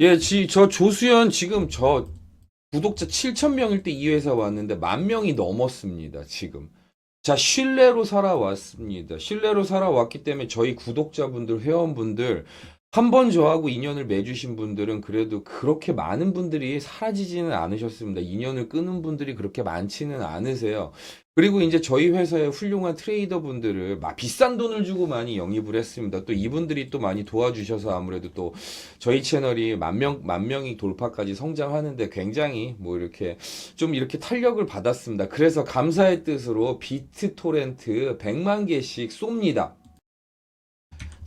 예, 지, 저 조수연 지금 저 구독자 7,000명일 때 이 회사 왔는데 만 명이 넘었습니다, 지금. 자, 신뢰로 살아왔습니다. 신뢰로 살아왔기 때문에 저희 구독자분들, 회원분들, 한 번 저하고 인연을 맺으신 분들은 그래도 그렇게 많은 분들이 사라지지는 않으셨습니다. 인연을 끊은 분들이 그렇게 많지는 않으세요. 그리고 이제 저희 회사의 훌륭한 트레이더 분들을 막 비싼 돈을 주고 많이 영입을 했습니다. 또 이분들이 또 많이 도와주셔서 아무래도 또 저희 채널이 만 명, 만 명이 돌파까지 성장하는데 굉장히 뭐 이렇게 좀 이렇게 탄력을 받았습니다. 그래서 감사의 뜻으로 비트 토렌트 100만 개씩 쏩니다.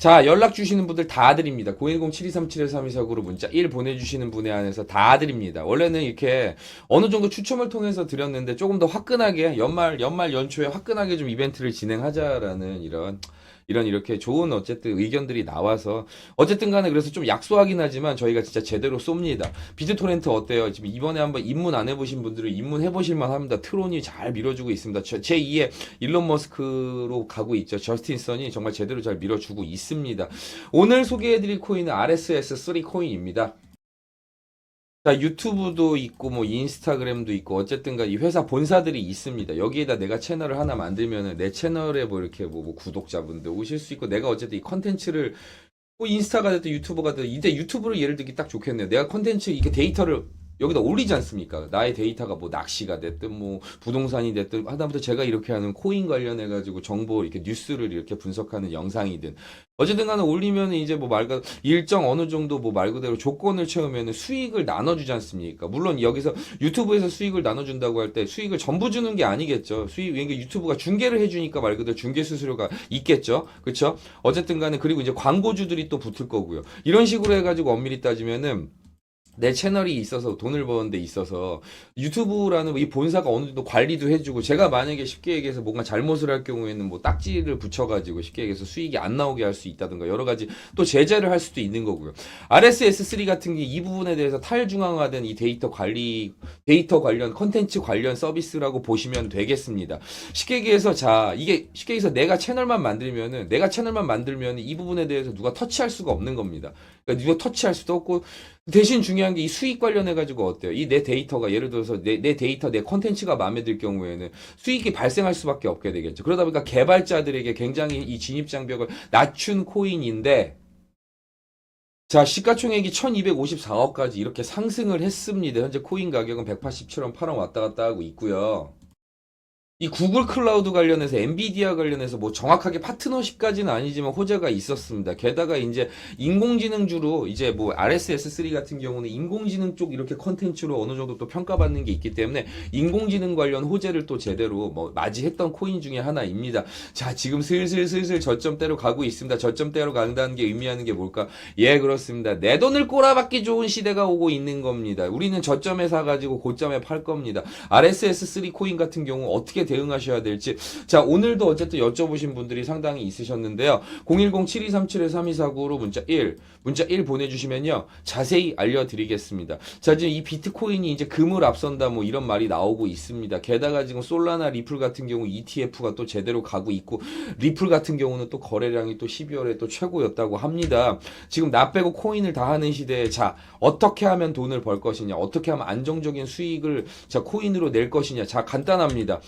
자, 연락 주시는 분들 다 드립니다. 010-7237-3249로 문자 1 보내주시는 분에 한해서 다 드립니다. 원래는 이렇게 어느 정도 추첨을 통해서 드렸는데 조금 더 화끈하게 연말, 연말 연초에 화끈하게 좀 이벤트를 진행하자라는 이런 이런 이렇게 좋은 어쨌든 의견들이 나와서 어쨌든 간에 그래서 좀 약소하긴 하지만 저희가 진짜 제대로 쏩니다. 비트토렌트 어때요? 지금 이번에 한번 입문 안 해보신 분들은 입문 해 보실만 합니다. 트론이 잘 밀어주고 있습니다. 제 2의 일론 머스크로 가고 있죠. 저스틴 선이 정말 제대로 잘 밀어주고 있습니다. 오늘 소개해드릴 코인은 RSS3 코인입니다. 자, 유튜브도 있고, 뭐, 인스타그램도 있고, 어쨌든간 이 회사 본사들이 있습니다. 여기에다 내가 채널을 하나 만들면은 내 채널에 뭐 이렇게 뭐, 뭐 구독자분들 오실 수 있고, 내가 어쨌든 이 컨텐츠를 뭐 인스타가 됐든 유튜버가 됐든, 이때 유튜브를 예를 들기 딱 좋겠네요. 내가 컨텐츠, 이게 데이터를 여기다 올리지 않습니까? 나의 데이터가 뭐 낚시가 됐든 뭐 부동산이 됐든 하다못해 제가 이렇게 하는 코인 관련해 가지고 정보 이렇게 뉴스를 이렇게 분석하는 영상이든 어쨌든 간에 올리면 이제 뭐 말 그대로 일정 어느 정도 뭐 말 그대로 조건을 채우면 수익을 나눠주지 않습니까? 물론 여기서 유튜브에서 수익을 나눠준다고 할 때 수익을 전부 주는 게 아니겠죠. 수익, 이게 유튜브가 중계를 해주니까 말 그대로 중계 수수료가 있겠죠. 그쵸? 어쨌든 간에 그리고 이제 광고주들이 또 붙을 거고요. 이런 식으로 해가지고 엄밀히 따지면은 내 채널이 있어서 돈을 버는 데 있어서 유튜브라는 이 본사가 어느 정도 관리도 해주고 제가 만약에 쉽게 얘기해서 뭔가 잘못을 할 경우에는 뭐 딱지를 붙여가지고 쉽게 얘기해서 수익이 안 나오게 할 수 있다든가 여러 가지 또 제재를 할 수도 있는 거고요. RSS3 같은 게 이 부분에 대해서 탈중앙화된 이 데이터 관리, 데이터 관련, 컨텐츠 관련 서비스라고 보시면 되겠습니다. 쉽게 얘기해서 자, 이게 쉽게 얘기해서 내가 채널만 만들면은 내가 채널만 만들면 이 부분에 대해서 누가 터치할 수가 없는 겁니다. 그러니까 누가 터치할 수도 없고 대신 중요한 게 이 수익 관련해 가지고 어때요? 이 내 데이터가 예를 들어서 내, 내 데이터 내 컨텐츠가 마음에 들 경우에는 수익이 발생할 수밖에 없게 되겠죠. 그러다 보니까 개발자들에게 굉장히 이 진입 장벽을 낮춘 코인인데 자, 시가총액이 1254억까지 이렇게 상승을 했습니다. 현재 코인 가격은 187원, 8원 왔다 갔다 하고 있고요. 이 구글 클라우드 관련해서 엔비디아 관련해서 뭐 정확하게 파트너십까지는 아니지만 호재가 있었습니다. 게다가 이제 인공지능주로 이제 뭐 RSS3 같은 경우는 인공지능 쪽 이렇게 컨텐츠로 어느 정도 또 평가받는 게 있기 때문에 인공지능 관련 호재를 또 제대로 뭐 맞이했던 코인 중에 하나입니다. 자, 지금 슬슬 슬슬 저점대로 가고 있습니다. 저점대로 간다는 게 의미하는 게 뭘까? 예, 그렇습니다. 내 돈을 꼬라박기 좋은 시대가 오고 있는 겁니다. 우리는 저점에 사가지고 고점에 팔 겁니다. RSS3 코인 같은 경우 어떻게 대응하셔야 될지. 자, 오늘도 어쨌든 여쭤보신 분들이 상당히 있으셨는데요. 010-7237-3249로 문자 1, 문자 1 보내주시면요. 자세히 알려드리겠습니다. 자, 지금 이 비트코인이 이제 금을 앞선다 뭐 이런 말이 나오고 있습니다. 게다가 지금 솔라나 리플 같은 경우 ETF가 또 제대로 가고 있고, 리플 같은 경우는 또 거래량이 또 12월에 또 최고였다고 합니다. 지금 나 빼고 코인을 다 하는 시대에 자, 어떻게 하면 돈을 벌 것이냐, 어떻게 하면 안정적인 수익을 자, 코인으로 낼 것이냐. 자, 간단합니다.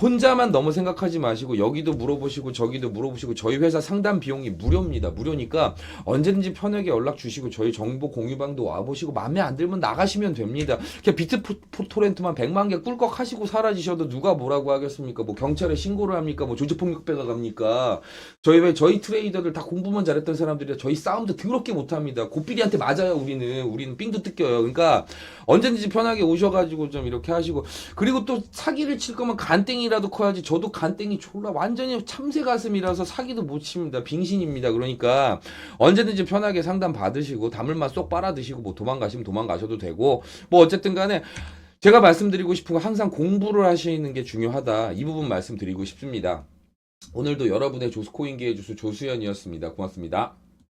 혼자만 너무 생각하지 마시고 여기도 물어보시고 저기도 물어보시고 저희 회사 상담 비용이 무료입니다. 무료니까 언제든지 편하게 연락 주시고 저희 정보 공유방도 와보시고 마음에 안 들면 나가시면 됩니다. 그냥 비트토렌트만 100만 개 꿀꺽 하시고 사라지셔도 누가 뭐라고 하겠습니까? 뭐 경찰에 신고를 합니까? 뭐 조직폭력배가 갑니까? 저희 왜 저희 트레이더들 다 공부만 잘했던 사람들이 저희 싸움도 더럽게 못합니다. 고삐리한테 맞아요 우리는 우리는 삥도 뜯겨요. 그러니까 언제든지 편하게 오셔가지고 좀 이렇게 하시고 그리고 또 사기를 칠 거면 간땡이 라도 커야지 저도 간땡이 졸라 완전히 참새 가슴이라서 사기도 못 칩니다. 빙신입니다. 그러니까 언제든지 편하게 상담 받으시고 담을만 쏙 빨아 드시고 뭐 도망가시면 도망가셔도 되고 뭐 어쨌든 간에 제가 말씀드리고 싶은 건 항상 공부를 하시는 게 중요하다. 이 부분 말씀드리고 싶습니다. 오늘도 여러분의 조스코인계의 주수 조수연이었습니다. 고맙습니다.